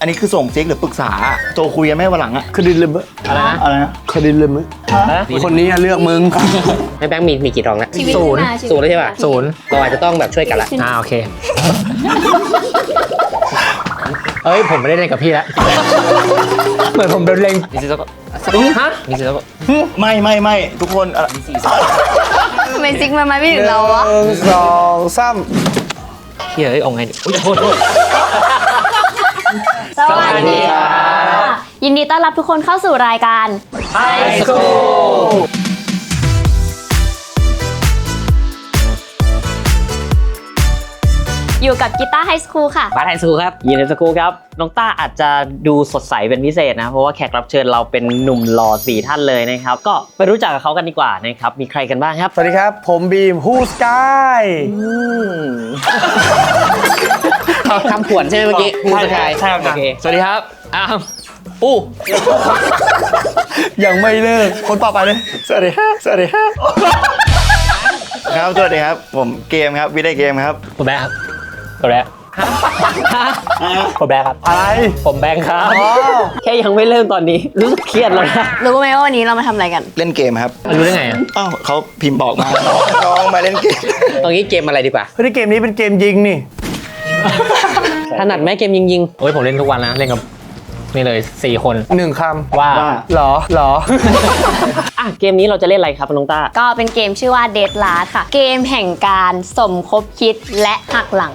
อันนี้คือส่งเซ็กหรือปรึกษาโทรคุยกันไหมวันหลังอะคดินเลยมั้ยอะไรนะ อะไรนะคดินเลยมั้ยคนนี้อะเลือกมึง ให้แบงค์มีมีกี่ทองนะชีวิตศูนย์มาชีวิตศูนย์แล้วใช่ป่ะศูนย์เราอาจจะต้องแบบช่วยกันละ อ่าโอเค เอ้ยผมไม่ได้เล่นกับพี่แล้ว เหมือนผมโดนเล็งนี่สิแล้วก็ฮะนี่สิแล้วก็ไม่ไม่ไม่ทุกคนอะไรทำไมซิกมันมาไม่ถึงเราวะ หนึ่งสองสามเฮ้ยเอ้ยเอาไงดิอุ๊ยโทษโทษ สวัสดีค่ะ ยินดีต้อนรับทุกคนเข้าสู่รายการอยู่กับกีตาร์ไฮสคูลค่ะ บาร์ไทยสกูครับ ยินดีสกูครับ น้องต้าอาจจะดูสดใสเป็นพิเศษนะ เพราะว่าแขกรับเชิญเราเป็นหนุ่มหล่อสี่ท่านเลยนะครับ ก็ไปรู้จักกับเขากันดีกว่านะครับ มีใครกันบ้างครับ สวัสดีครับ ผมบีมฮูสกาย คำผวนใช่ไหมเมื่อกี้ผู้สกายใช่ครับโอเคสวัสดีครับอ้าวอู้ยังไม่เลิกคนต่อไปเลย สวัสดีครับสวัสดีครับครับสวัสดีครับ ผมเกมครับวิได้เกมครับผมแบงค์ครับผมแบงค์ผมแบงค์ครับ อะไร ผมแบงค์ครับอ๋อแค่ยังไม่เริ่มตอนนี้ รู้สึกเครียดแล้วนะรู้ไหมว่าวันนี้เรามาทำอะไรกัน เล่นเกมครับ รู้ได้ไงอะอ้าวเขาพิมพ์บอกมาน้องมาเล่นเกม ตรงนี้เกมอะไรดีกว่าเฮ้ยเกมนี้เป็นเกมยิงนี่ ถนัดไหมเกมยิงยิงโอ้ยผมเล่นทุกวันนะเล่นกับนี่เลยสี่คน หนึ่งคว่าว่าำเหรอเหรอๆอะเกมนี้เราจะเล่นอะไรครับน้องต้า ก็เป็นเกมชื่อว่า Dead Last ค่ะ เกมแห่งการสมคบคิดและหักหลัง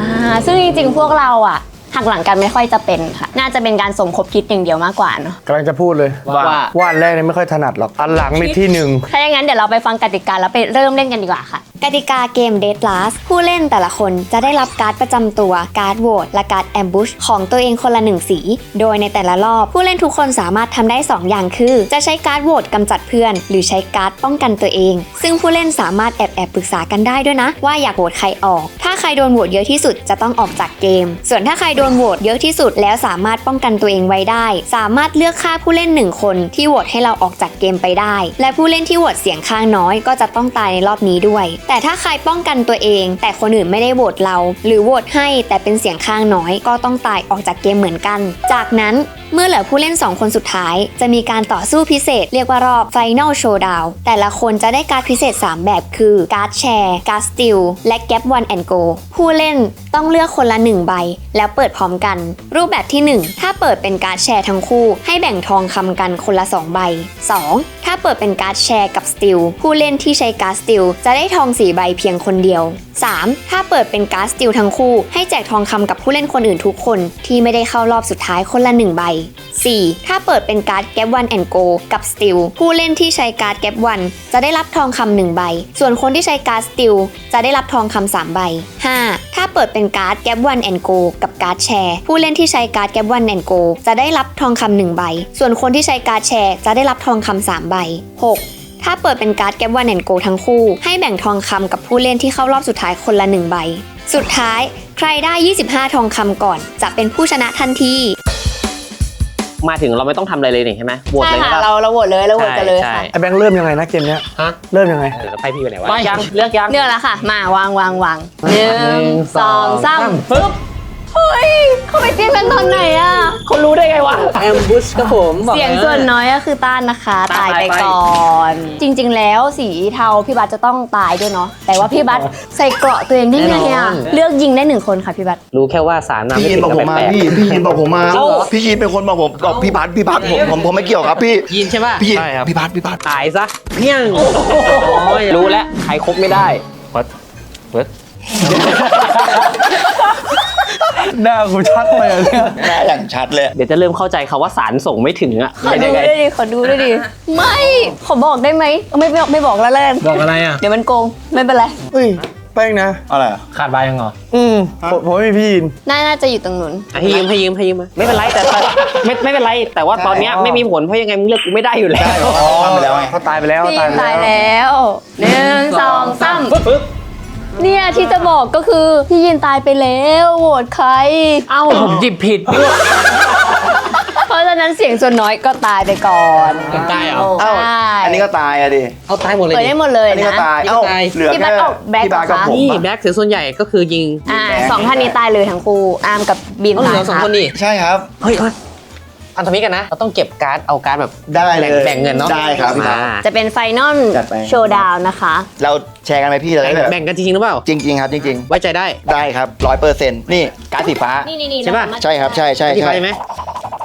อ่าซึ่งจริงๆ พวกเราอะ หักหลังกันไม่ค่อยจะเป็นค่ะ น่าจะเป็นการสมคบคิดอย่างเดียวมากกว่าเนาะกำลังจะพูดเลยว่าว่าอันแรกเนี่ยไม่ค่อยถนัดหรอก อันหลังมีที่หนึ่ง ถ้าอย่างนั้นเดี๋ยวเราไปฟังกติกาแล้วไปเริ่มเล่นกันดีกว่าค่ะ กติกาเกม Dead Last ผู้เล่นแต่ละคนจะได้รับการ์ดประจำตัว การ์ดโหวตและการ์ดแอมบูชของตัวเองคนละหนึ่งสี โดยในแต่ละรอบผู้เล่นทุกคนสามารถทำได้ 2 อย่างคือ จะใช้การ์ดโหวตกำจัดเพื่อน หรือใช้การ์ดป้องกันตัวเอง ซึ่งผู้เล่นสามารถแอบแอบปรึกษากันได้ด้วยนะ ว่าอยากโหวตใครออกถ้า ใครโดนโหวตเยอะที่สุดจะต้องออกจากเกม ส่วนถ้าใครโดนโหวตเยอะที่สุดแล้วสามารถป้องกันตัวเองไว้ได้ สามารถเลือกฆ่าผู้เล่นหนึ่งคนที่โหวตให้เราออกจากเกมไปได้ และผู้เล่นที่โหวตเสียงข้างน้อยก็จะต้องตายในรอบนี้ด้วย แต่ถ้าใครป้องกันตัวเอง แต่คนอื่นไม่ได้โหวตเรา หรือโหวตให้แต่เป็นเสียงข้างน้อย ก็ต้องตายออกจากเกมเหมือนกัน จากนั้นเมื่อเหลือผู้เล่น 2 คนสุดท้าย จะมีการต่อสู้พิเศษ เรียกว่ารอบ Final Showdown แต่ละคนจะได้การ์ดพิเศษ 3 แบบคือการ์ดแชร์การ์ดสติลและแก p One and Go ผู้เล่นต้องเลือกคนละ 1 ใบ แล้วเปิดพร้อมกัน รูปแบบที่ 1 ถ้าเปิดเป็นการ์ดแชร์ทั้งคู่ ให้แบ่งทองคำกันคนละ 2 ใบ 2. ถ้าเปิดเป็นการ์ดแชร์กับสติลผู้เล่นที่ใช้การ์ดสติลจะได้ทอง4ใบเพียงคนเดียว 3. ถ้าเปิดเป็นการ์ดสติลทั้งคู่ ให้แจกทองคำกับผู้เล่นคนอื่นทุกคนที่ไม่ได้เข้ารอบสุดท้ายคนละ 1 ใบ 4. ถ้าเปิดเป็นการ์ด Gap One and Go กับ Steel ผู้เล่นที่ใช้การ์ด Gap One จะได้รับทองคำหนึ่งใบ ส่วนคนที่ใช้การ์ด Steel จะได้รับทองคำสามใบ 5. ถ้าเปิดเป็นการ์ดแก็บวันแอนโกกับการ์ดแชร์ ผู้เล่นที่ใช้การ์ดแก็บวันแอนโกจะได้รับทองคำหนึ่งใบ ส่วนคนที่ใช้การ์ดแชร์จะได้รับทองคำสามใบ 6. ถ้าเปิดเป็นการ์ดแก็บวันแอนโกทั้งคู่ ให้แบ่งทองคำกับผู้เล่นที่เข้ารอบสุดท้ายคนละหนึ่งใบ สุดท้าย ใครได้ 25 ทองคำก่อน จะเป็นผู้ชนะทันที มาถึงเราไม่ต้องทำอะไรเลยนี่ใช่ไหมโหวตใช่เลยค่ะนะเราเราโหวตเลยเราโหวตกันเลยใช่ค่ะ ไอ้แบงค์เริ่มยังไงนะเกมเนี้ยฮะ เริ่มยังไงเออแล้วไพ่พี่ไปไหนวะไปยังเลือกยังเลือกแล้วค่ะ มาวางวางวางหนึ่งสองสามปึ๊บเฮ้ยเขาไปเตรียมกันตอนไหนอะเขารู้ได้ไงวะ แอมบูชครับผมบอกเสียงส่วนน้อยก็คือต้านนะคะ ตายไป ก่อน จริง ๆ แล้วสีเทาพี่บัตจะต้องตายด้วยเนาะแต่ว่าพี่บัตใส่เกราะตัวเองได้ไงอะเลือกยิงได้หนึ่งคนค่ะพี่บัตรู้แค่ว่าสารมาพี่ไม่ยินถึงบอกผมมาแปลกพี่พี่ยินบอกผมมาเอ้าพี่ยินเป็นคนบอกผมบอกพี่พัดพี่พัดผมผมผมไม่เกี่ยวครับพี่ๆยินใช่ป่ะพี่ยินใช่ครับ พี่พัดพี่พัดตายซะเพี้ยงโอ้ยรู้แล้วใครครบไม่ได้ วัดเวิร์ด หน้ากูชัดไปอะเนี่ยหน้าอย่างชัดเลย เดี๋ยวจะเริ่มเข้าใจคาว่าสารส่งไม่ถึงอะขอเป็นดูยังไง ด้วยดิขอดูด้วยดิ ไม่ ขอบอกได้ไหมไม่ไม่ไม่บอกแล้วแล้วกันบอกอะไรอะ เดี๋ยวมันโกง ไม่เป็นไรเฮ้ยแป้งนะ อะไรอะ ขาดใบยังเหรอ อืมผมผมไม่มีพี่ยิน น่าน่าจะอยู่ตรงนู้น ให้ยืมให้ยืมให้ยืมมาไม่เป็นไรแต่แต่ไม่ไม่เป็นไร แต่ว่าตอนเนี้ยไม่มีผลเพราะยังไงมึงเลือกกูไม่ได้อยู่แล้ว ได้เหรอทำไปแล้วไงเขาตายไปแล้ว พี่ตายไปตายแล้วแล้วหนึ่งสองสาม ปึ๊บปึ๊บ เนี่ยที่จะบอกก็คือพี่ยินตายไปแล้วโหวตใคร เอ้าผมหยิบผิดเพราะฉะนั้นเสียงส่วนน้อยก็ตายไปก่อนถึงตายเหรอ เอ้าใช่อันนี้ก็ตายอะดิ เอาตายหมดเลยเปิดดิ ได้หมดเลยอันนี้ก็นะ ตายนี่ก็เอ้าตาย เหลือพี่แค่บัสออกแบ็คพี่บาสกับเหรอคะ ผมนี่อะแบ็คเสียส่วนใหญ่ก็คือยิงอ่าสองท่านนี้ตายเลยทั้งคู่อาร์มกับบีมต้องเหตาลืยอสองค่ะคนดิใช่ครับ เฮ้ยเฮ้ย อันทมิกันนะ เราต้องเก็บการ์ดเอาการ์ดแบบได้เลยแบ่งแบ่งเงินเนาะได้ครับพี่บาสอ่าจะเป็นไฟนอลจัดไป โชว์ดาวนะคะ เราแชร์กันไหมพี่เราได้แบบแบ่งกันจริงๆหรือเปล่า จริง ๆ ครับจริง ไว้ใจได้ๆ ได้ครับร้อยเปอร์เซ็นต์นี่การ์ดสีฟ้า นี่นี่นี่ใช่ปะ ใช่ครับใช่ใช่ที่ใช่ใช่ไหม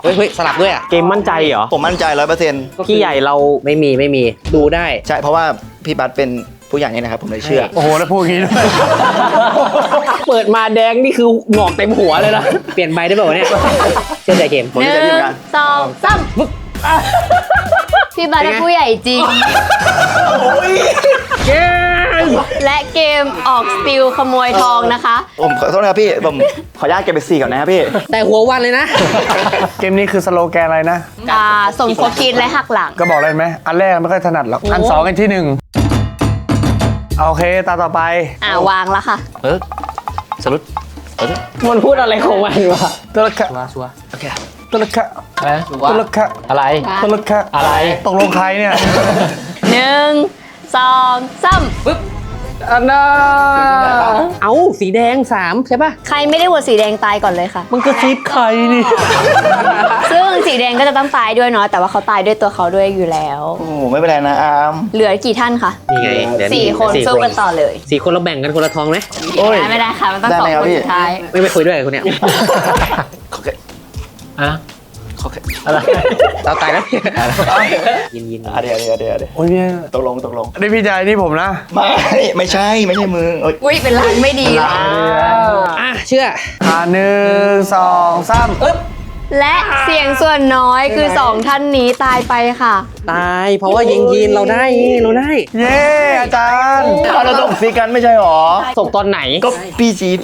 เฮ้ยเฮ้ยสลับด้วยอะเกมมั่นใจเหรอผมมั่นใจร้อยเปอร์เซ็นต์พี่ใหญ่เราไม่มีไม่มีดูได้ ใช่เพราะว่าพี่บัสเป็น ผู้ใหญ่นี่นะครับผมเลยเชื่อ โอ้โหแล้วพูดอย่างนี้ด้วย เปิดมาแดงนี่คือหงอกเต็มหัวเลยนะเปลี่ยนใบได้เปล่าวะเนี่ยเชื่อใจเกม ผมหจะนึ่ได้งยินกันสองสามพี่บาสเป็นผู้ใหญ่จริง เกมและเกมออกสติลขโมยทองนะคะ ผมขอโทษนะครับพี่ผมขออนุญาตเก็บไปสี่ก่อนนะครับพี่ แต่หัววันเลยนะ เกมนี้คือสโลแกนอะไรนะ อ่าสมคบคิดและหักหลัง ก็บอกเลยไหมอันแรกไม่ค่อยถนัดหรอก อันสองกันที่หนึ่ง โอเคตาต่อไปอ่าวางแล้วค่ะ เออสรุปมันพูดอะไรของมันวะตัวละคะชัวร์ชัวร์โอเคตัวละคะอะไรนะตัวละคะอะไรตัวละคะอะไรตกลงใครเนี่ยหนึ่งสองสาม อันน่าเอาสีแดงสามใช่ป่ะ ใครไม่ได้โหวตสีแดงตายก่อนเลยค่ะ มันก็ซีบใครนี่ ซึ่งสีแดงก็จะต้องตายด้วยเนาะแต่ว่าเขาตายด้วยตัวเขาด้วยอยู่แล้ว โอ้โหไม่เป็นไรนะอาร์มเหลือกี่ท่านคะนี่ไงเดี๋ยวสี่คนสี่สู้กันต่อเลยสี่คนเราแบ่งกันคนละทองไหมโอ้ยไม่ได้ค่ะมันต้องได้สอไหมงครับคนพี่สุดท้าย ไม่ไปคุยด้วยกับคนเนี้ยขอแค่อะข อแค่อะไรเราตายแล้วยินยินอะเดี๋ยวเดี๋ยวเดี๋ยวเดี๋ยวโอ้ยเนี่ยตกลงตกลงนี่พี่ชายนี่ผมนะไม่ไม่ใช่ไม่ใช่มือเอ้ยอุ้ยเป็นลางไม่ดีละอะเชื่ออ่าหนึ่งสองสามและเสียงส่วนน้อยคือสองท่านนี้ตายไปค่ะ ตายเพราะว่ายิงยินเราได้เราได้ เย้อาจารย์เราต้องซีกันไม่ใช่หรอส่งตอนไหนก็พี่จีน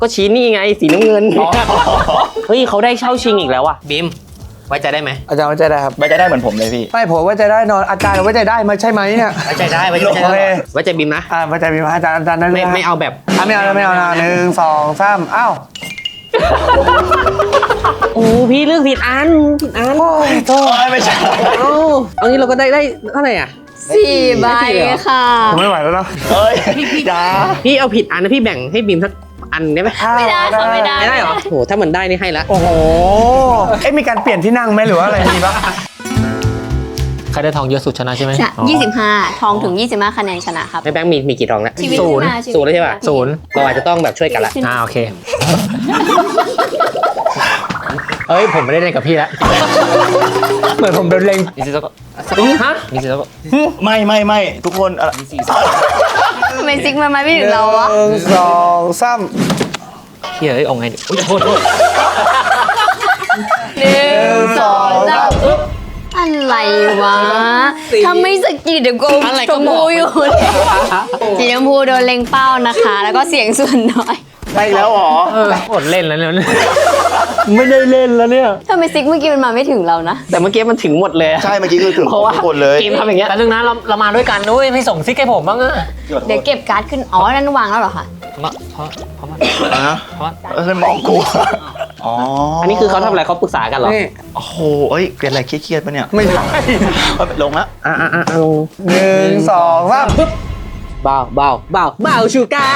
ก็ชี้นี่ไงสีน้ำเงินเฮ้ยเขาได้เช่าชิงอีกแล้วอะบีมไว้ใจได้ไหมอาจารย์ไว้ใจได้ครับไม่จะได้เหมือนผมเลยพี่ไม่ผมไว้ใจได้นอนอาจารย์ไว้ใจได้ไหมใช่ไหมเนี่ยไว้ใจได้ไว้ใจโอเคได้ไว้ใจบีมนะอ่าไว้ใจมีไหมอาจารย์อาจารย์นั่นไม่ไม่เอาแบบอะไม่เอาแล้วไม่เอานะหนึ่งสองสามอ้าวโอ้พี่เลือกผิดอันผิดอันโอ้ยโทษไม่ใช่เอ้าเอางี้เราก็ได้ได้เท่าไหร่อะสี่ใบค่ะผมไม่ไหวแล้วนะเอ้ยพี่จ้าพี่เอาผิดอันนะพี่แบ่งให้บีมสักอั นได้ไหมไม่ได้ค่ะไม่ได้ ไม่ได้เหรอโหถ้าเหมือนได้นี่ให้ละโอ้โห เอ๊ะมีการเปลี่ยนที่นั่งไหมหรือว่าอะไรมีปะใครได้ทองเยอะสุดชนะใช่ไหมยี่สิบห้าทองถึงยี่สิบห้าคะแนนชนะครับในแบงค์มีมีกี่ทองแล้วชีวิตศูนย์ขึ้นมาชีวิตศูนย์แล้วใช่ป่ะศูนย์เราอาจจะต้องแบบช่วยกันละชีวิตขึ้นอ่าโอเค เอ้ย ผมไม่ได้เล่นกับพี่ละเหมือนผมโดนเล็งฮะไม่ไม่ไม่ทุกคนอะไร ทำไมซิกมันมาไม่ถึงเราวะหนึ่งสองสามเฮ้ยเอ้ยเอาไงเนี่ยอุ๊ยโทษโทษหนึ่งสองสามอะไรวะทำไม่สะกิดเดี๋ยวโกงชมพูอยู่เนี่ยสีชมพูโดนเล็งเป้านะคะ แล้วก็เสียงส่วนน้อย ได้แล้วเหรออดเล่นแล้วเนี่ย ไม่ได้เล่นแล้วเนี่ย ทำไมซิกเมื่อกี้มันมาไม่ถึงเรานะ แต่เมื่อกี้มันถึงหมดเลยอะใช่เมื่อกี้คือถึงเพราะว่าทุกคนเลยเกมทำอย่างเงี้ยแต่เรื่องนั้นเราเรามาด้วยกันด้วยไม่ส่งซิกให้ผมบ้างอะเดี๋ยวเก็บการ์ดขึ้น อ๋อ นั่นวางแล้วเหรอคะเพราะเพราะเพราะมันนะเออมองกูอ๋ออัอันนี้คือเขาทำอะไรเขาปรึกษากันเหรอ นี่โอ้โหเอ้ยเกลียดอะไรเครียดๆปะเนี่ยไม่ใช่เอาลงละอ่าอ่าอ่าลงหนึ่งสองสาม เบาเบาเบาเบาชูกา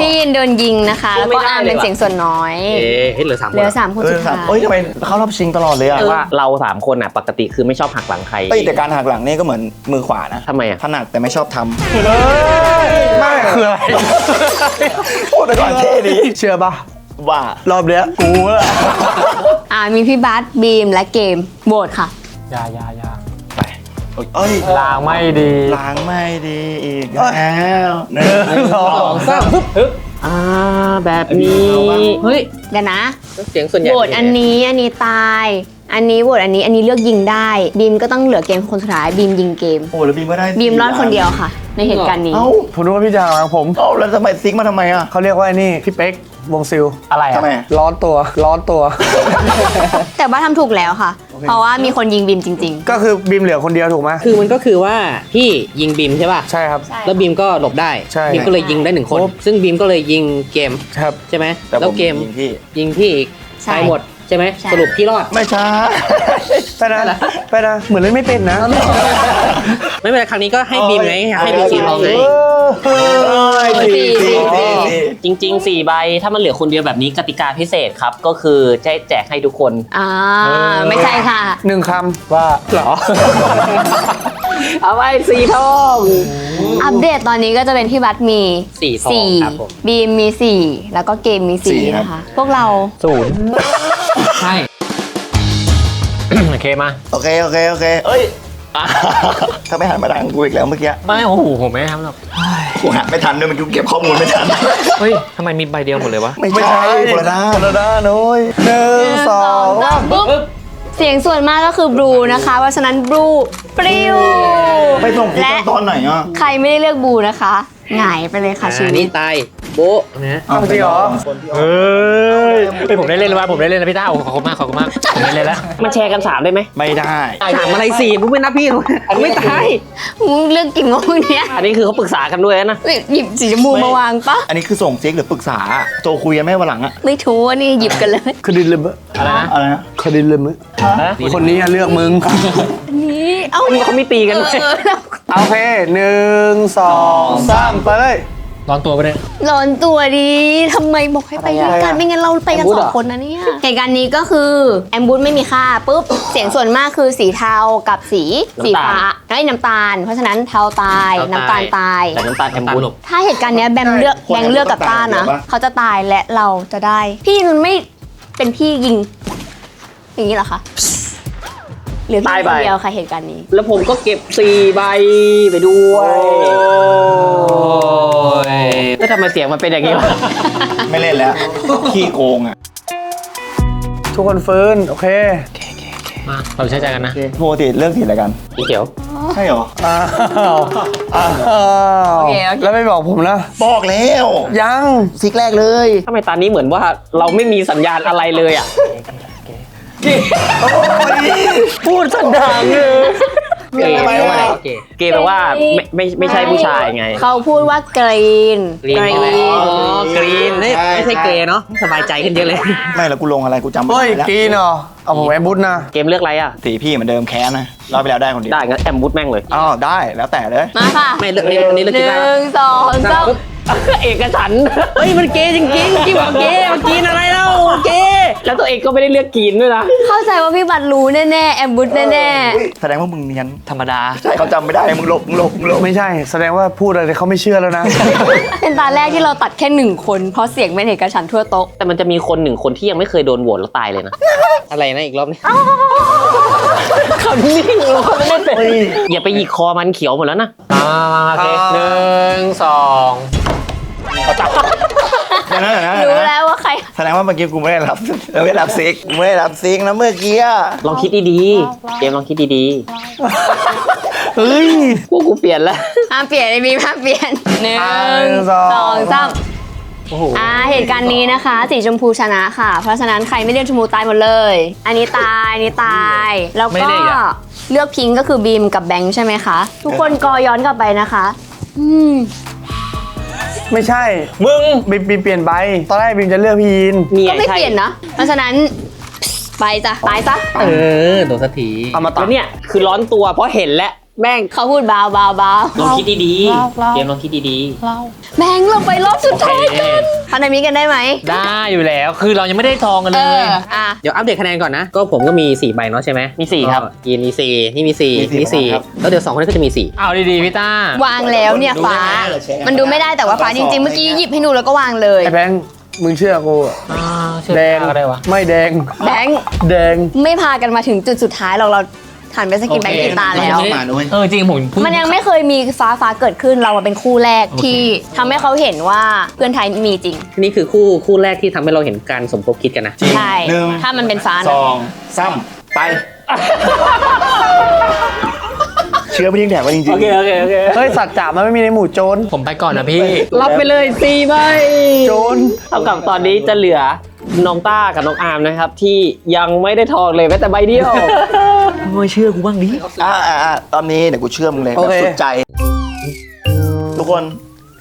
พี่ยินโดนยิงนะคะ แล้วก็อาร์มเป็นเสียงส่วนน้อย เอ๊ะเฮ้ยเหลือสามคเหลืนอสามคนเอสุอดครัท้าบยเอ้ยทำไมเข้ารอบชิงตลอดเลยอะว่าเราสามคนอะปกติคือไม่ชอบหักหลังใครเอ้ยแต่การหักหลังนี่ก็เหมือนมือขวานะทำไมอะถนัดแต่ไม่ชอบทเอ้ยไม่คืออะไรำพูดไปก่อนเท่ดีเชื่อปะว่ารอบเนี้ยกูแหละอ่ามีพี่บาสบีมและเกมโหวตค่ะยายายาไป เอ้ยลางไม่ดีล้างไม่ดีอีกแล้วหนึ่งสองสามปุ๊บปึ๊บอ่าแบบนี้เฮ้ยเดี๋ยวนะเสียงส่วนใหญ่โหวตอันนี้อันนี้ตาย อันนี้โหวตอันนี้อันนี้เลือกยิงได้บีมก็ต้องเหลือเกมคนสุดท้ายบีมยิงเกมโอ้แล้วบีมก็ได้บีมรอดคนเดียวค่ะ ในเหตุการณ์นี้เอ้าผมนึกว่าพี่จะหาผมเอ้าแล้วทำไมซิกมาทำไมอะเขาเรียกว่าไอ้นี่พี่เป๊ก วงซิลอะไรทำไมร้อนตัวร้อนตัว แต่ว่าทำถูกแล้วค่ะ เพราะว่ามีคนยิงบีมจริง ก็คือบีมเหลือคนเดียวถูกไหมคือมันก็คือว่าพี่ยิงบีมใช่ป่ะ ใช่ครับ ๆ แล้วบีมก็หลบได้ ใช่บีมก็เลยยิงได้หนึ่งคน ครบซึ่งบีมก็เลยยิงเกมครับ ใช่ไหมแต่แล้วผมเกมยิงพี่ ยิงพี่อีกใช่ ตายหมด ใช่ไหมใช่ สรุปพี่รอด ไม่ใช่ไปนะไปนะเหมือนเล่นไม่เป็นนะไม่เป็นไรครั้งนี้ก็ให้บีมไงให้บีมสีทองไงเออสี่สี่สี่สี่ จริงๆ4ใบถ้ามันเหลือคนเดียวแบบนี้กติกาพิเศษครับ ก็คือจะแจกให้ทุกคน อ่าไม่ใช่ค่ะ หนึ่งคำว่าเหรอ เอาไว้สีทอง อัปเดตตอนนี้ก็จะเป็นพี่บัตมีสี่ทองสี่ครับผม บีมมีสี่แล้วก็เกมมีสี่นะคะ พวกเราศูนย์ ใช่ โอเคมา โอเค โอเค โอเคเอ้ย ถ้าไม่หันมาทางกูอีกแล้วเมื่อกี้ไม่โอ้โหผมไม่ได้ทำหรอก กูหันไม่ทันด้วยมันกูเก็บข้อมูลไม่ทัน เฮ้ยทำไมมีใบเดียวหมดเลยวะ ไม่ใช่คนละด้านคนละด้านโอ้ยหนึ่งสองสามปุ๊บเสียงส่วนมากก็คือบลูนะคะ เพราะฉะนั้นบลูปลิวไปส่งคลิปและตอนไหนอะ ใครไม่ได้เลือกบลูนะคะ หงายไปเลยค่ะชีอ่าวินี่ต ตายโบ๊ะนะเอาจริงเหรอเฮ้ยเฮ้ยผมได้เล่นแล้วว่ะผมได้เล่นแล้วพี่ต้าโอ้ขอบคุณมากขอบคุณมากผมได้เล่นแล้วมันแชร์กัน3ได้ไหมไม่ได้ถามอะไรสี่มึงไม่นับพี่ไม่ตายมึงเลือกกิ่งงงเนี้ยอันนี้คือเขาปรึกษากันด้วยนะหยิบสีชมพูมาวางปะอันนี้คือส่งซิกหรือปรึกษาโจคุยกันไหมวันหลังอะไม่ถูกนี่หยิบกันเลยคดินเลยมะ อะไรนะอะไรนะคดินเลยมะคนนี้อะเลือกมึงนี่เอ้าเขาไม่ตีกันเลยเออแล้วโอเคหนึ่งสองสามไปเลยร้อนตัวไปเลยร้อนตัวดีทำไมบอกให้ไปด้วยกันอะไรอะไม่งั้นเราไปกันแอมบูสธองเหรอคนนะเนี่ยเหตุการณ์นี้ก็คือแอมบูธไม่มีค่าปุ๊บเสียงส่วนมากคือสีเทากับสีสีฟ้าไอ้ยน้ำตาล เพราะฉะนั้นเทาตายน้ำตาลตายแต่น้ำตาลแอมบูลถ้าเหตุการณ์เนี้ยแบมเลือกแบงเลือกกับต้านะเขาจะตายและเราจะได้ พี่มันไม่ เป็นพี่ยิง อย่างนี้เหรอคะเหลือพี่คนเดียวค่ะเหตุการณ์นี้ แล้วผมก็เก็บ4ใบไปด้วยแล้วทำไมเสียงมันเป็นอย่างนี้วะ ไม่เล่นแล้ว ขี้โกงอะ ทุกคนฟื้น โอเค มาเราใช้ใจกันนะ ปกติเลือกสีอะไรกันสีเขียว ใช่เหรอ อ้าวอ้าวโอเคโอเค แล้วไม่บอกผมนะ บอกแล้วยังซิกแรกเลยทำไมตอนนี้เหมือนว่าเราไม่มีสัญญาณอะไรเลยอะ พูดสันดานเลยเกย์ไม่ไม่โอเคเกมแปลว่าไม่ไม่ไม่ใช่ผู้ชายไง เขาพูดว่ากรีนกรีนอ๋อ กรีนไม่ไม่ใช่เกย์เนาะสบายใจขึ้นเยอะเลย ไม่แล้วกูลงอะไรกูจำไม่เฮ้ยได้แล้วกีนเหรอเอาผมแอมบุญนะเกมเลือกอะไรอะ สีพี่เหมือนเดิมแค้นนะรอบไปแล้วได้คนเดียวได้งั้นแอมบูทแม่งเลย อ้าวได้แล้วแต่เลยมาค่ะไม่เลือกนี้อันนี้เลือกหกินได้นึ่งสองสาม เอกฉันท์เฮ้ยมันเกย์จริงๆที่บอกเกย์มันกินอะไรเล่าเกย์แล้วตัวเองก็ไม่ได้เลือกกินด้วยนะ เข้าใจว่าพี่บัตรรู้แน่ๆแอมบูธแน่อุ๊ยแสดงว่ามึงเนียนธรรมดา ใช่เขาจำไม่ได้มึงหลบมึงหลบมึงหลบไม่ใช่ แสดงว่าพูดอะไรเขาไม่เชื่อแล้วนะ ๆ เป็นตาแรกที่เราตัดแค่หนึ่งคน เพราะเสียงเป็นเอกฉันท์ทั่วโต๊ะ แต่มันจะมีคนหนึ่งคนที่ยังไม่เคยโดนโหวตแล้วตายเลยนะ อะไรนะอีกรอบนี้คำนิ่งเขาไม่ได้เป็นอย่าไปหยิกคอมันเขียวหมดแล้วนะอ่าโอเคหนึ่งสอง เดี๋ยวนะเดี๋ยวนะเดี๋ยวรู้นะแล้วว่าใคร แสดงว่าเมื่อกี้กูไม่ได้รับไม่ได้รับซิกกูไม่ได้รับซิกนะเมื่อกี้อะลองคิดดีๆเกมลองคิดดีเฮ้ย ๆพวกกูเปลี่ยนแล้ว ห้ามเปลี่ยนไอ้บีมห้ามเปลี่ยนหนึ่งหนึ่งสอง สองสามอ่าเหตุการณ์นี้นะคะ สีชมพูชนะค่ะ เพราะฉะนั้นใครไม่เลือกชมพูตายหมดเลย อันนี้ตายอันนี้ตาย แล้วไม่ก็ได้อีกอะ เลือกพิงค์ก็คือบีมกับแบงค์ใช่ไหมคะ ทุกคนกอย้อนกลับไปนะคะ อืม ไม่ใช่มึงบิมบิมเปลี่ยนใบตอนแรกบิมจะเลือกพี่ยินเนี่ยก็ไม่ใช่เปลี่ยนนะ เพราะฉะนั้นไปจ้ะตายซะเออโดนสักทีเอามาตัแล้ดวเนี่ยคือร้อนตัวเพราะเห็นแล้ว แม่งเขาพูดเบาเบาเบาลองคิดดีๆ เกมลองคิดดีแบงค์เราไปรอบสุดท้ายโอเคกันพันธมิตรกันได้ไหมได้อยู่แล้ว คือเรายังไม่ได้ทองกันเอเลอยอะเดี๋ยวอัปเดตคะแนนก่อนนะ ก็ผมก็มี 4 ใบเนาะใช่ไหมๆมีสี่ครับยีนมี4นี่มี4มี4แล้วเดี๋ยวสองคนนี้ก็จะมี4เอาดีๆพี่ต้าวางแล้วเนี่ยฟ้ามันดูไม่ได้แต่ว่าฟ้าจริงๆ เมื่อกี้หยิบให้หนูแล้วก็วางเลยไอ้แบงค์มึงเชื่อกูอะอ่าเชื่อแดงก็ได้วะไม่แดง แบงค์แดงไม่พากันมาถึงจุดสุดท้ายหรอกเรา หันไปสกินแบงค์กีตาร์แล้วมาด้วย เออจริงผมเพิ่งมันยังไม่เคยมีฟ้าฟ้าเกิดขึ้นเรามาเป็นคู่แรกที่ทำให้เขาเห็นว่าเพื่อนไทยมีจริง นี่คือคู่คู่แรกที่ทำให้เราเห็นการสมคบคิดกันนะ จริงใช่ หนึ่งถ้ามันเป็นฟ้าสนะองสามไป เชื่อไม่ยิงแถกว่าจริงๆโอเคโอเคโอเคเฮ้ยสัตว์จ่ามันไม่มีในหมู่โจรผมไปก่อนนะพี่ รับไปเลยสี่ใบโจรเท่ากับตอนนี้จะเหลือ น้องต้ากับน้องอาร์มนะครับ ที่ยังไม่ได้ทองเลยแม้แต่ใบเดียวไม่เชื่อกูบ้างดิอ่าอ่าอ่าตอนนี้เดี๋ยวกูเชื่อมึงเลยแบบสุดใจ ทุกคน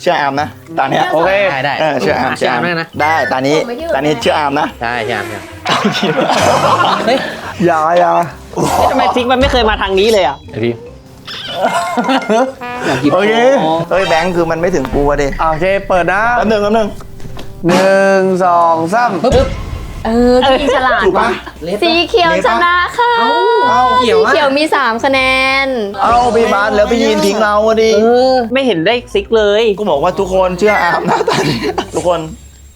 เชื่ออาร์มนะตอนเนี้ยโอเคได้ได้เออเชื่ออาร์มเชื่ออาร์มได้นะได้ตอนนี้ตอนนี้เชื่ออาร์มนะใช่ใช่ใช่เฮ้ยอย่าอย่าทำไมซิกมันไม่เคยมาทางนี้เลยอะเดี๋ยวพี่โอเคเฮ้ยแบงค์คือมันไม่ถึงกูอะดิโอเคเปิดนะแป๊บหนึงแป๊บหนึง หนึ่งสองสามเออพี่ฉลาดถูกปะสีเขียวชนะค่ะ เอาสีเขียวมี 3 คะแนน เอาพี่บาสแล้วพี่ยีนทิ้งเราอะดิไม่เห็นได้ซิกเลย กูบอกว่าทุกคนเชื่ออาร์มนะตอนนี้ทุกคน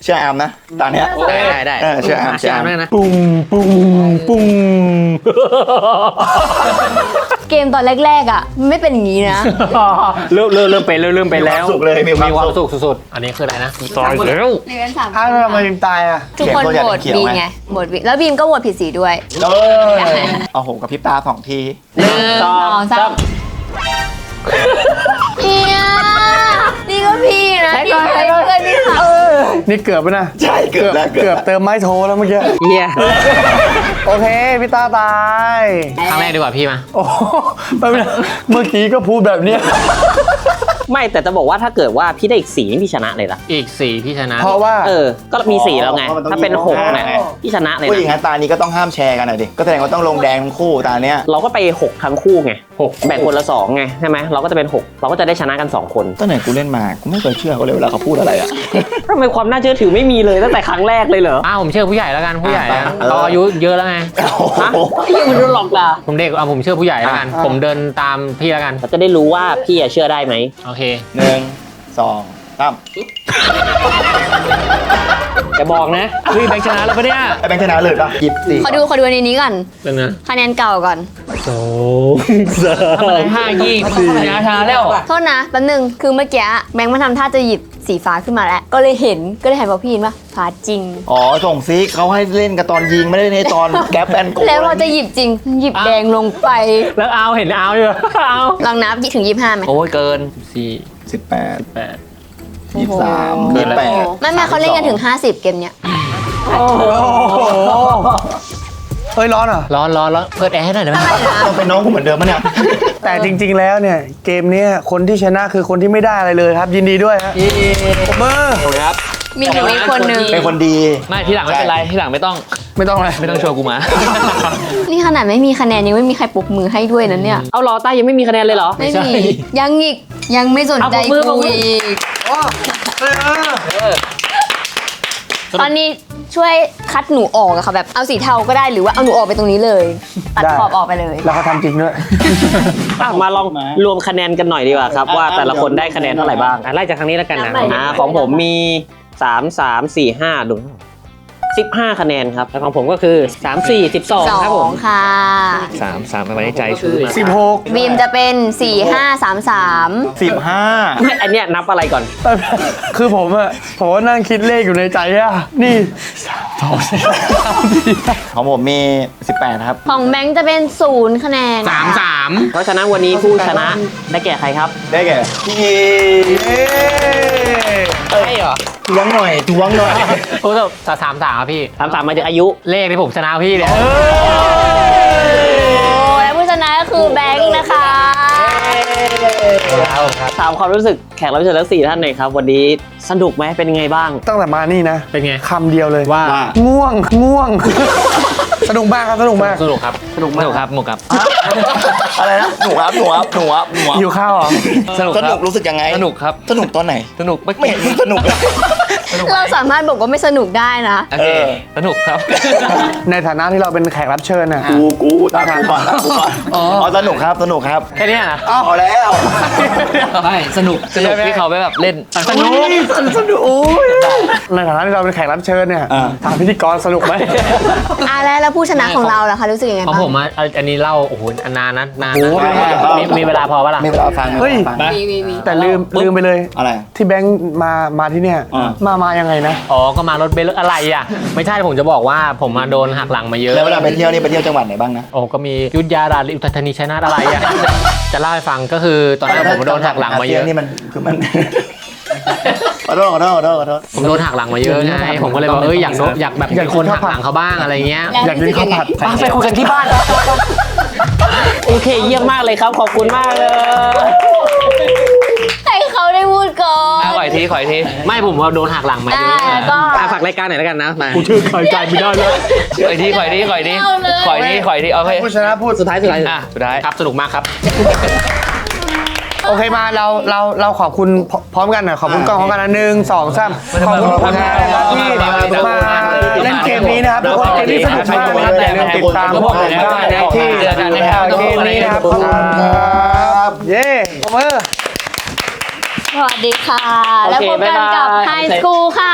เชื่ออาร์มนะตอนเนี้ย ได้ได้ได้เออเชื่ออาร์มเชื่เชื่อออาร์มแม่นะ ปุ้งปุ้งปุ้ง เกมตอนแรกๆอะไม่เป็นอย่างนี้นะ เริ่มเริ่มเริ่มเป็นเริ่มเริ่มเป็นแล้วมีความสุขเลยมีมีความมคาวสุขสุขสุดๆอันนี้คืออะไรนะซอยแล้วในเป็นสามอ้าวแล้วทำไมบีมตายอะทุกคนเขียนตัวอย่างโหวตเขียวบีมไงไงโหวตบีมแล้วบีมก็โหวตผิดสีด้วย เออเอาโหกับพริบตาสองทีหนึ่งสองสาม เอียนี่ก็พี่นะที่เคยเพื่อนที่เขานี่เกือบไปนะใช่เกือบแล้วเกือบเติมไม้โทแล้วเมื่อกี้ เฮียโอเคพี่ตาตาย ครั้งแรกดีกว่าพี่มา โอ้โหแป๊บนึงเมื่อกี้ก็พูดแบบเนี้ย ไม่แต่จะบอกว่าถ้าเกิดว่าพี่ได้อีกสีนี่พี่ชนะเลยนะอีกสี่พี่ชนะ เพราะว่า เออ ก็มีสีแล้วไง ถ้าเป็นหกเนี่ยพี่ชนะเลยผู้หญิงนะ งั้นตานี้ก็ต้องห้ามแชร์กันหน่อยดิ ก็แสดงว่าต้องลงแดงทั้งคู่ตาเนี้ย เราก็ไปหกทั้งคู่ไง หกแบ่งคนละสองไงใช่ไหมเราก็จะเป็นหกเราก็จะได้ชนะกันสองคนตั้งแต่กูเล่นมากูไม่เคยเชื่อเขาเลยเวลาเขาพูดอะไรอะทำไมความน่าเชื่อถือไม่มีเลยตั้งแต่ครั้งแรกเลยเหรออ้าวผมเชื่อผู้ใหญ่แล้วกันผู้ใหญ่นะเออเราอายุเยอะแล้วไงโอ้โหฮะไอ้ยังมันโดนหลอกด่าผมเด็กเอาผมเชื่อผู้ใหญ่แล้วกัน อะ ผมเดินตามพี่แล้วกัน เราจะได้รู้ว่าพี่อะเชื่อได้ไหมโอเค หนึ่งสอง สามจะบอกนะเฮ้ยแบงค์ชนะแล้วปะเนี่ยไอ้แบงค์ชนะเลยปะหยิบสี่ขอดูขอดูในนี้ก่อนเรื่องนะคะแนนเก่าก่อนทำอะไรห้ายี่ชนะชนะแล้วโทษนะแป๊บนึงคือเมื่อกี้แบงค์มาทำท่าจะหยิบสีฟ้าขึ้นมาแล้ว ก็เลยเห็นก็เลยหันบอกพี่ยินว่าฟ้าจริง อ๋อส่งซิกเขาให้เล่นกับตอนยิงไม่ได้ในตอนแก๊ปแอนโกแล้วพอจะหยิบจริง หยิบแดงลงไป แล้วเอาเห็นเอาอยู่เอาลองนับถึงยี่ห้าไหมโอ้ยเกินสี่สิบแปดแปด ยี่สิบสามเกิยี่นสิแล้วบแปดไม่ไม่เขาเล่นกันถึง 50 เกมเนี้ยโอ้โหเฮ้ยร้อนเหรอร้อนร้อนร้อนเปิดแอร์ให้หน่อยได้ไหมต้องเป็นน้องกูเหมือนเดิมปะเนี่ยแต่จริง ๆ แล้วเนี่ย เกมเนี้ยคนที่ชนะคือคนที่ไม่ได้อะไรเลยครับ ยินดีด้วยฮะปรบมือครับ มีอยู่อีกคนนึง เป็นคนดี ไม่ที่หลังไม่เป็นไรที่หลังไม่ต้องไม่ต้องอะไร ไม่ต้องโชว์กูมา นี่ขนาดไม่มีคะแนนยังไม่มีใครปรบมือให้ด้วยนะเนี่ย เอารอต้ายังไม่มีคะแนนเลยเหรอ ไม่ใช่มี ยังอีก ยังไม่สนใจเอาปรบมือปรกูบมืออีก ตอนนี้ช่วยคัดหนูออกอะค่ะแบบ เอาสีเทาก็ได้หรือว่าเอาหนูออกไปตรงนี้เลย ตัดได้ ขอบออกไปเลย แล้วเขาทำจริงด้วย อะมาลองรวมคะแนนกันหน่อยดีกว่าครับ ว่าแต่ละคนได้คะแนนเท่าไหร่บ้างอะไล่จากทางนี้แล้วกันนะอ่าของผมมี 3 3 4 5รวมสิบห้าคะแนนครับแล้วของผมก็คือ3 4 12สครับผองมค่ะ3 3มาไว้ในใจชื่อมา16บีมจะเป็น 4 5 3 3 สิบห้าไม่อันเนี้ยนับอะไรก่อน คือผมอะผมก็นั่งคิดเลขอยู่ในใจอะนี่สามสองสี่สามสี่ของผมมีสิบแปดครับ ของแบงค์จะเป็น0คะแนน3 3เพราะฉะนั้นวันนี้ผู้ชนะได้แก่ใครครับ ได้แก่พี่เอ ใช่เหรอทวงหน่อยทวงหน่อย โอ้แต่สามสามครับพี่ถามสามมาถึงอายุ เลขที่ผมชนะพี่เนี่ย ถามความรู้สึกแขกรับเชิญทั้งสี่ท่านหน่อยครับวันนี้สนุกไหมเป็นยังไงบ้าง ตั้งแต่มานี่นะเป็นไงคำเดียวเลยว่าว่า ง่วงง่วง สนุกมากครับสนุกมากสนุกครับสนุกมากครับหมกครับอะไรนะหนูครับหนูครับหนูครับหนูครับอยู่ข้าวเหรอสนุกสคนุรักบรู้สึกยังไงสนุกครับสนุกตอนไหนสนุกไม่เห็นมึงสนุกเลย เราสามารถบอกว่าไม่สนุกได้นะ โอเคเออสนุกครับ ในฐานะที่เราเป็นแขกรับเชิญน่ะ กูกูตามกูก่อนตามกูก่อนอ๋อสนุกครับสนุกครับแค่เนี้ยนะอ้าวพอแล้วไม่สนุกสนุกที่เขาไปแบบเล่นสนุกสนุกโอ้ยในฐานะที่เราเป็นแขกรับเชิญเนี่ยอ่าถามพิธีกรสนุกไหมอะแล้วแล้วผู้ชนะของเราล่ะคะรู้สึกยังไงของบ้างผมอะอันอันนี้เล่าโอ้โหอันนานนะนานโอ้นะโหมีมีเวลาพอปะล่ะไม่เป็นไรฟังเฮ้ยฟังมีมีมีแต่ลืมลืมไปเลยอะไรที่แบงค์มามาที่เนี่ยอ่ามามายังไงนะ อ๋อ ก็มารถเบลอะไรอะ ไม่ใช่ผมจะบอกว่าผมมาโดนหักหลังมาเยอะ แล้วเวลาไปเที่ยวนี่ไปเที่ยวจังหวัดไหนบ้างนะ โอ้ก็มียุทธยาราลิอุทัยธานีชัยนาทอะไรอะ จะเล่าให้ฟังก็คือตอนนั้นผมโดนหักหลังมาเยอะ นี่มันคือมัน ขอโทษขอโทษขอโทษขอโทษ ผมโดนหักหลังมาเยอะไง ผมก็เลยบอกเอ้ยอยากโดนอยากแบบเป็นคนหักหลังเขาบ้างอะไรเงี้ยแล้วอยากกินข้าวผัดรู้สึกยังไงไปคุยกันที่บ้าน โอเคเยี่ยมมากเลยครับ ขอบคุณมากเลย ก่อนอร่อยอีกทีขออีกทีไม่ผมว่าโดนหักหลังมาเยอะอ่าก็ อะฝากรายการหน่อยแล้วกันนะมากูชื่อใครใจไม่ได้เลยขออีกทีขออีกทีขออีกทีขออีกทีขออีกทีโอเคผู้ชนะพูดสุดท้ายสุดท้ายอะสุดท้าย ครับสนุกมากครับ โอเคมาเราเราเราขอบคุณพร้อพร้อมกันหน่อยขอบคุณกล้องพร้อมกันนะหนึ่งสองสามขอบคุณทุกคนนะครับที่มาเล่นเกมนี้นะครับทุกคนเกมนี้สนุกมากนะครับอย่าลืมติดตามพวกผมได้นะที่เจอกันนะครับเกมนี้นะครับขอบคุณครับเย้ปรบมือ สวัสดีค่ะ โอเคแล้วพบกันกับบ๊ายบายไฮสคูลค่ะ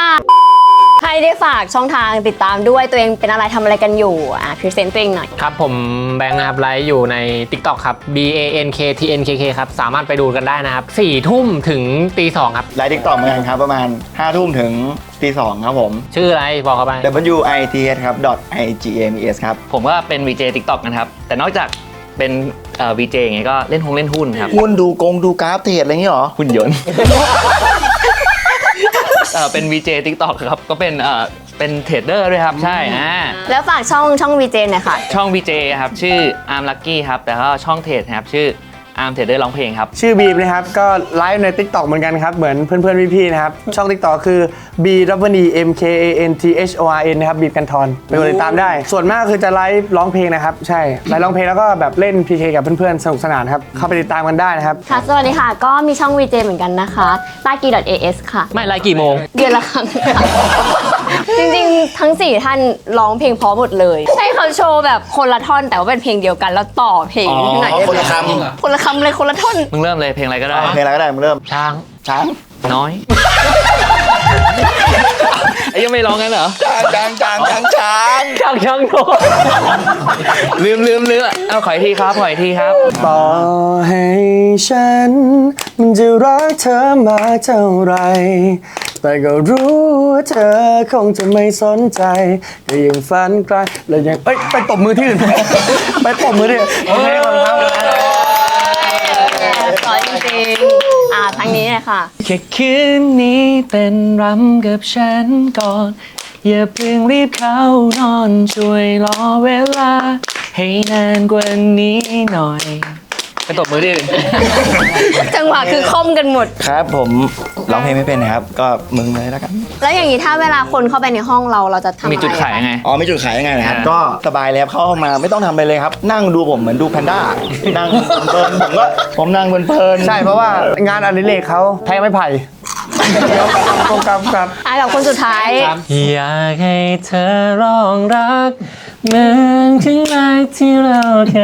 ให้ได้ฝากช่องทางติดตามด้วยตัวเองเป็นอะไรทำอะไรกันอยู่อะพรีเซนต์ตัวเองหน่อย ครับ ผมแบงค์นะครับไลฟ์อยู่ใน TikTok ครับ B A N K T N K K ครับ สามารถไปดูกันได้นะครับ4ทุ่มถึงตีสองครับ ไลฟ์ทิกตอกเหมือนกันครับ ประมาณ5ทุ่มถึงตีสองครับผม ชื่ออะไรบอกเขาไป W I T S ครับ I G M E S ครับ ผมก็เป็น VJ TikTok นะครับ แต่นอกจากเป็น เอ่อ VJ อย่างเงี้ยก็เล่นหงเล่นหุ้นครับหุ้นดูกงดูกราฟเทรดอะไรอย่างเงี้ยเหรอ หุ่นยนต์ เอ่อเป็น VJ TikTok ครับก็เป็นเอ่อเป็นเทรดเดอร์ด้วยครับใช่อ่าแล้วฝากช่องช่องวีเจหน่อยค่ะ ช่อง VJ ครับชื่อ Arm Lucky ครับแต่ก็ช่องเทรดนะครับชื่อ Arm Trader ร้องเพลงครับ ชื่อบีมนะครับ ก็ไลฟ์ใน Tik t o k เหมือนกันครับ เหมือนเพื่อนๆ พี่ๆนะครับ ช่อง Tik t o k คือ B W E M K A N T H O R N นะครับบีมกันทอนไปกดติดตามได้ ส่วนมากคือจะไลฟ์ร้องเพลงนะครับ ใช่ ไลฟ์ร้องเพลงแล้วก็แบบเล่น PK กับเพื่อนๆ สนุกสนานครับ เข้าไปติดตามกันได้นะครับ ค่ะ สวัสดีค่ะ ก็มีช่อง VJ เหมือนกันนะคะตากี .as ค่ะ ไม่ไลฟ์กี่โมง เดือนละครั้งค่ะ จริงๆ ทั้ง 4 ท่านร้องเพลงเพราะหมดเลยให้เขาโชว์แบบคนละท่อนแต่ว่าเป็นเพลงเดียวกันแล้วต่อเพลงที่ไหนได้คนละคคนละคำเลยคนละท่อนมึงเริ่มเลยเพลงอะไรก็ได้เพลงอะไรก็ได้มึงเริ่มช้าง ช้างน้อย ไอ้ยังไม่ร้องกันเหรอช้างช้างช้างช้างช่างช่างโดนลืมลืมลืมเอาขออีกทีครับขออีกทีครับ ต่อให้ฉัน มันจะรักเธอมาเท่าไหร แต่ก็รู้ว่าเธอคงจะไม่สนใจก็ยังฝันไกลและยังเอ้ยไปตบมือที่อื่น ไปตบมือที่อื่นโอเคขอบคุณครับสอนจริงๆอ่าทางนี้เลยค่ะ แค่คืนนี้เป็นรำกับฉันก่อน อย่าเพิ่งรีบเข้านอนช่วยรอเวลา ให้นานกว่านี้หน่อย ไปตบมือดิจังหวะคือค่อมกันหมด ครับผมร้องเพลงไม่เป็นนะครับ ก็มึงเลยแล้วกัน แล้วอย่างนี้ถ้าเวลาคนเข้าไปในห้องเราเราจะทำอะไรมีจุดขายยังไง อ๋อมีจุดขายยังไงนะครับอ่าก็สบายเลยครับเข้ามาไม่ต้องทำอะไรเลยครับ นั่งดูผมเหมือนดูแพนด้า นั่งเพลินๆผมก็ผมนั่งเพลินๆใช่เพราะว่างานอดิเรกเขาแทงไม่ไผ่โปรแกรมครับอะกับคนสุดท้าย อยากให้เธอร้องรักเหมือนครั้งแรกที่เราเค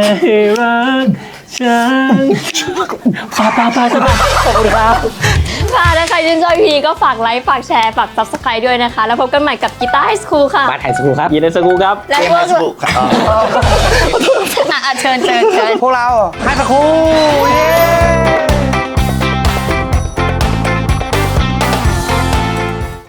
ยรัก ฉันป้าป้าป้าจะป้าขอบคุณครับค่ะถ้าใครชื่นชอบพีก็ฝากไลค์ ฝากแชร์ ฝาก subscribe ด้วยนะคะ แล้วพบกันใหม่กับกีตาร์ไฮสคูลค่ะบ้านไทยสกูครับยินดีสกูครับและเกมพวไฮกสบุกครับอะอะเชิญเชิญเชิญพวกเราให้สักครู่เย้